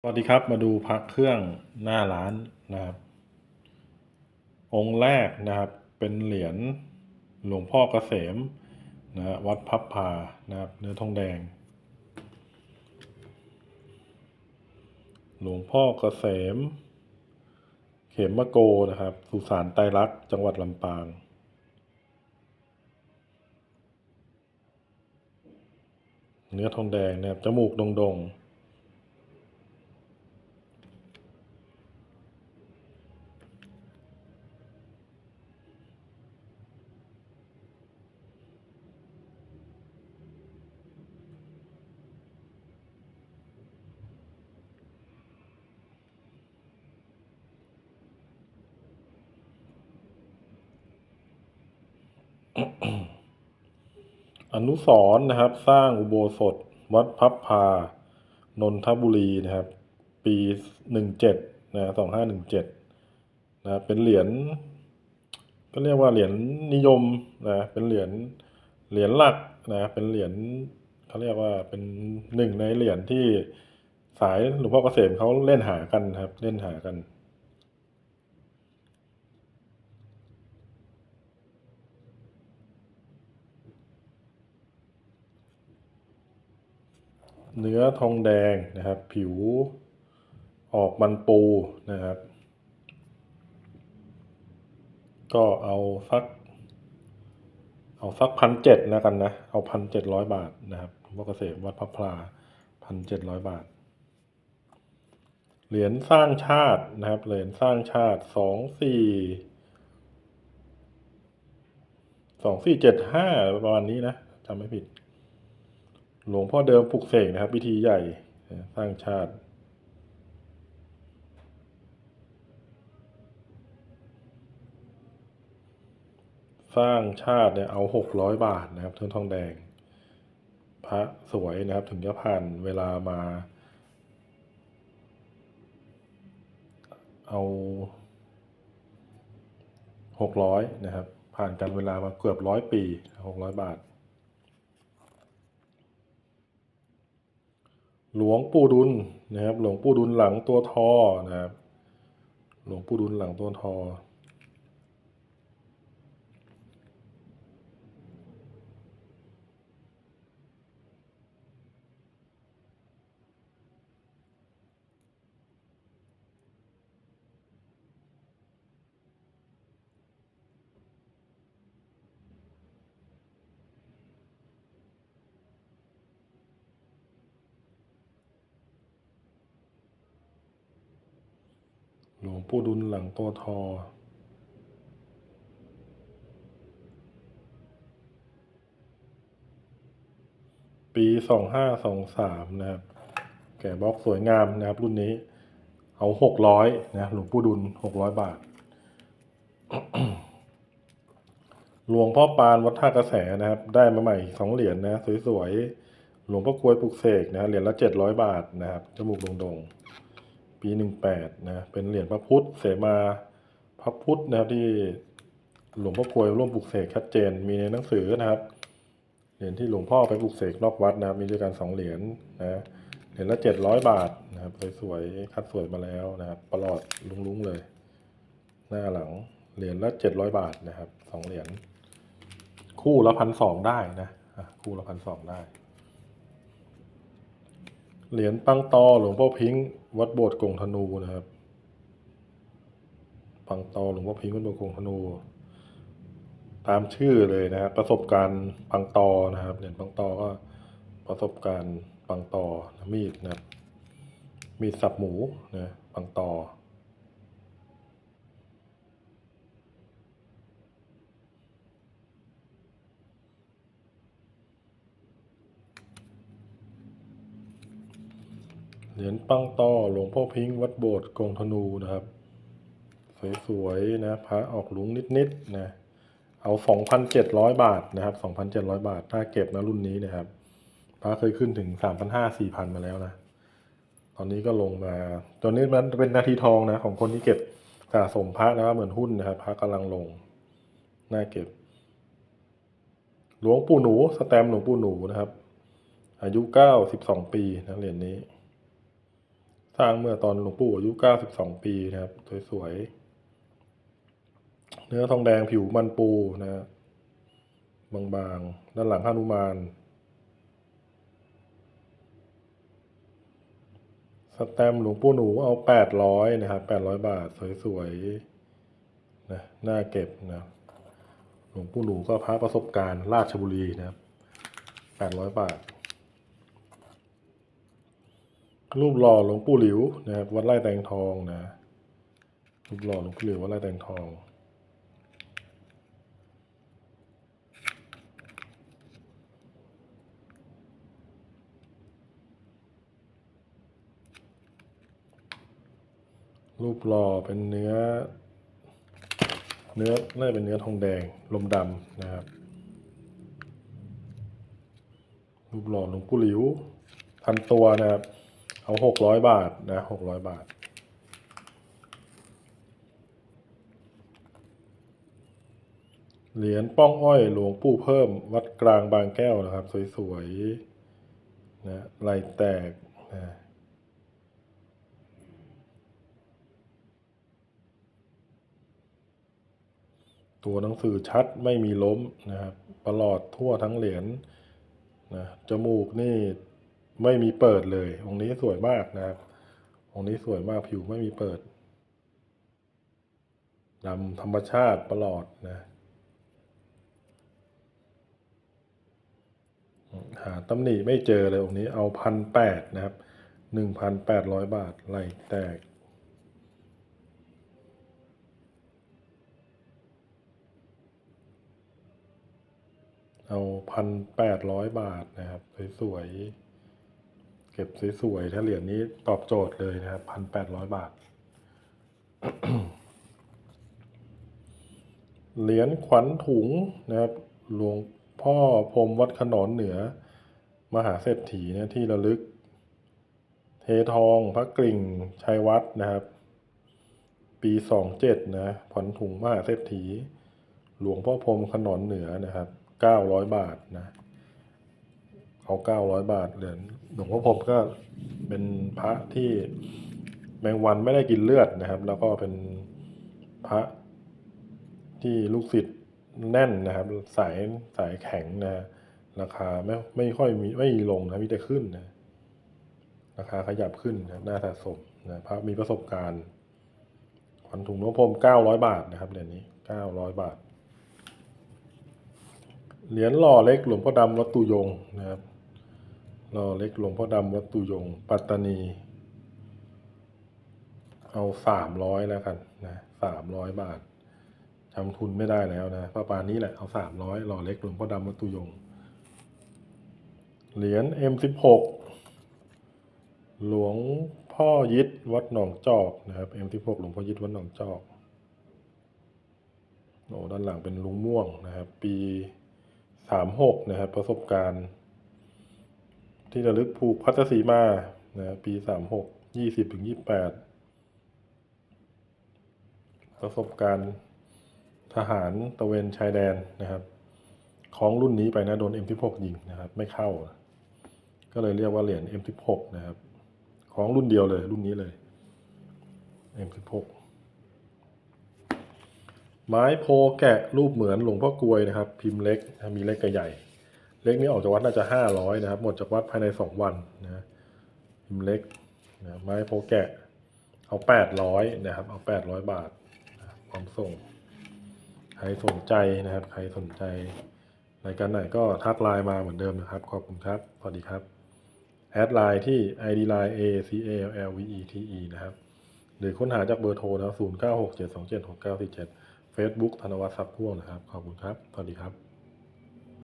สวัสดีครับมาดูพระเครื่องหน้าร้านนะครับ องค์แรกนะครับเป็นเหรียญหลวงพ่อเกษมนะฮะวัดพับพานะครับเนื้อทองแดง หลวงพ่อเกษม เขมมะโกนะครับ สุสานไตรลักษ์จังหวัดลำปางเนื้อทองแดงนะครับจมูกดงๆ อนุสร์นะครับ สร้างอุโบสถ วัดพับพานนทบุรีนะครับ ปีหนึ่งเจ็ดนะสองห้าหนึ่งเจ็ดนะเป็นเหรียญก็เรียกว่าเหรียญนิยมนะเป็นเหรียญเหรียญหลักนะเป็นเหรียญเขาเรียกว่าเป็นหนึ่งในเหรียญที่สายหลวงพ่อเกษมเขาเล่นหากันครับ เล่นหากัน เนื้อทองแดงนะครับ ผิวออกมันปูนะครับ ก็เอาสัก เอาสักพันเจ็ดแล้วกันนะ เอาพันเจ็ดร้อยบาทนะครับวงพ่อเกษมวัดพระพลาพันเจ็ดร้อยบาท เหรียญสร้างชาตินะครับ เหรียญสร้างชาติสองสี่สองสี่เจ็ดห้าประมาณนี้นะจำไม่ผิด หลวงพ่อเดิมปลุกเสกนะครับพิธีใหญ่สร้างชาติ สร้างชาติเนี่ยเอาหกร้อยบาทนะครับเทืองทองแดง พระสวยนะครับถึงจะผ่านเวลามา เอาหกร้อยนะครับ ผ่านกันเวลามาเกือบร้อยปีหกร้อยบาท หลวงปู่ดุลนะครับ หลวงปู่ดุลหลังตัวทอนะครับ หลวงปู่ดุลหลังตัวทอ ห ลวงปู่ดุลหลังตัวทอปีสองห้าสองสามนะครับ แกะบล็อกสวยงามนะครับ รุ่นนี้ เอาหกร้อยนะหลวงปู่ดุลหกร้อยบาท หลวงพ่อปานวัดท่ากระแสนะครับ ได้มาใหม่สองเหรียญนะสวยๆ หลวงพ่อกลวยปลุกเสกนะ เหรียญละเจ็ดร้อยบาทนะครับ จมูกโด่งๆ ปีหนึ่งแปดนะ เป็นเหรียญพระพุทธเสมาพระพุทธนะครับที่หลวงพ่อกลวยร่วมปลุกเสกชัดเจน มีในหนังสือนะครับ เหรียญที่หลวงพ่อไปปลุกเสกนอกวัดนะครับ มีด้วยกันสองเหรียญนะเหรียญละเจ็ดร้อยบาทนะครับสวยๆคัดสวยมาแล้วนะครับประหลอดลุ้งๆเลย หน้าหลังเหรียญละเจ็ดร้อยบาทนะครับสองเหรียญคู่ละพันสองได้นะคู่ละพันสองได้ เหรียญปังตอหลวงพ่อพิงค์วัดโบสถ์กงธนูนะครับ ปังตอหลวงพ่อพิงค์วัดโบสถ์กงธนู ตามชื่อเลยนะครับประสบการณ์ปังตอนะครับเหรียญปังตอก็ประสบการณ์ปังตอมีดนะมีดสับหมูนะปังตอ เหรียญปังตอหลวงพ่อพิงค์วัดโบสถ์กงธนูนะครับ สวยๆนะพระออกหลุงนิดๆนะเอาสองพันเจ็ดร้อยบาทนะครับสองพันเจ็ดร้อยบาท ถ้าเก็บนะรุ่นนี้นะครับพระเคยขึ้นถึงสามพันห้าสี่พันมาแล้วนะ ตอนนี้ก็ลงมา ตอนนี้มันเป็นนาทีทองนะ ของคนที่เก็บสะสมพระนะครับเหมือนหุ้นนะครับพระกำลังลง น่าเก็บ หลวงปู่หนู สแตมหลวงปู่หนูนะครับ อายุเก้าสิบสองปีนะเหรียญนี้ สร้างเมื่อตอนหลวงปู่อายุ 92 ปีนะครับ สวยๆ เนื้อทองแดงผิวมันปูนะฮะบางๆ ด้านหลังหนุมาน สแตมหลวงปู่หนูเอา 800 นะครับ 800 บาท สวยๆ นะน่าเก็บนะหลวงปู่หนูก็พระประสบการณ์ราชบุรีนะครับ 800 บาท รูปหล่อหลวงปู่หลิวนะครับวัดไร่แตงทองนะรูปหล่อหลวงปู่หลิววัดไร่แตงทองรูปหล่อเป็นเนื้อ เนื้อน่าจะเป็นเนื้อทองแดงลมดำนะครับ รูปหล่อหลวงปู่หลิวพันตัวนะครับ เอาหกร้อยบาทนะหกร้อยบาท เหรียญป้องอ้อยหลวงปู่เพิ่มวัดกลางบางแก้วนะครับ สวยๆนะลายแตกนะตัวหนังสือชัดไม่มีล้มนะครับประหลอดทั่วทั้งเหรียญนะจมูกนี่ ไม่มีเปิดเลย องค์นี้สวยมากนะครับ องค์นี้สวยมากผิวไม่มีเปิดดำธรรมชาติประหลอดนะ หาตำหนิไม่เจอเลยองค์นี้เอาพันแปดนะครับหนึ่งพันแปดร้อยบาทไหลแตกเอาพันแปดร้อยบาทนะครับ สวยๆ ก็บสวยๆถ้าเหรียญนี้ตอบโจทย์เลยนะครับพันแปดร้อยบาท เหรียญขวัญถุงนะครับ หลวงพ่อพรมวัดขนอนเหนือ มหาเศรษฐีเนี่ยที่ระลึก เททองพระกริ่งชัยวัดนะครับ ปีสองเจ็ดนะขวัญถุงมหาเศรษฐี หลวงพ่อพรมขนอนเหนือนะครับเก้าร้อยบาทนะ เอาเก้าร้อยบาทเหรียญหลวงพ่อพรมก็เป็นพระที่แมงวันไม่ได้กินเลือดนะครับ แล้วก็เป็นพระที่ลูกศิษย์แน่นนะครับ สายสายแข็งนะ ราคาไม่ไม่ค่อยมีไม่มีลงนะมีแต่ขึ้นนะ ราคาขยับขึ้นนะน่าสะสมนะพระมีประสบการณ์ขวัญถุงหลวงพ่อพรมเก้าร้อยบาทนะครับเหรียญนี้เก้าร้อยบาท เหรียญหล่อเล็กหลวงพ่อดำวัดตุยงนะครับ หล่อเล็กหลวงพ่อดำวัดตุยง ปัตตานี เอาสามร้อยแล้วกันนะสามร้อยบาทจำทุนไม่ได้แล้วนะประมาณนี้แหละเอาสามร้อยหล่อเล็กหลวงพ่อดำวัดตุยง เหรียญ M16 หลวงพ่อยิดวัดหนองจอกนะครับ M16 หลวงพ่อยิดวัดหนองจอกโอ้ด้านหลังเป็นลุงม่วงนะครับ ปีสามหกนะครับ ประสบการณ์ ที่ระลึกผูกพัทสีมานะปีสามหกยี่สิบถึงยี่แปดประสบการณ์ทหารตะเวนชายแดนนะครับ ของรุ่นนี้ไปนะโดน M16 ยิงนะครับ ไม่เข้า ก็เลยเรียกว่าเหรียญ M16 นะครับ ของรุ่นเดียวเลยรุ่นนี้เลย M16 ไม้โพแกะรูปเหมือนหลวงพ่อกลวยนะครับ พิมพ์เล็กมีเล็กกับใหญ่ เล็กนี่ออกจากวัดน่าจะห้าร้อยนะครับ หมดจากวัดภายในสองวันนะพิมเล็กนะไม้โพแกะ เอาแปดร้อยนะครับ เอาแปดร้อยบาทนะพร้อมส่ง ใครสนใจนะครับ ใครสนใจรายการไหนก็ทักไลน์มาเหมือนเดิมนะครับ ขอบคุณครับ สวัสดีครับ แอดไลน์ที่ id line a c a l l v e t e นะครับ หรือค้นหาจากเบอร์โทรนะครับ0 9 6 7 2 7 6 9 4 7 Facebook ธนวัฒน์ทรัพย์พ่วงนะครับ ขอบคุณครับ สวัสดีครับ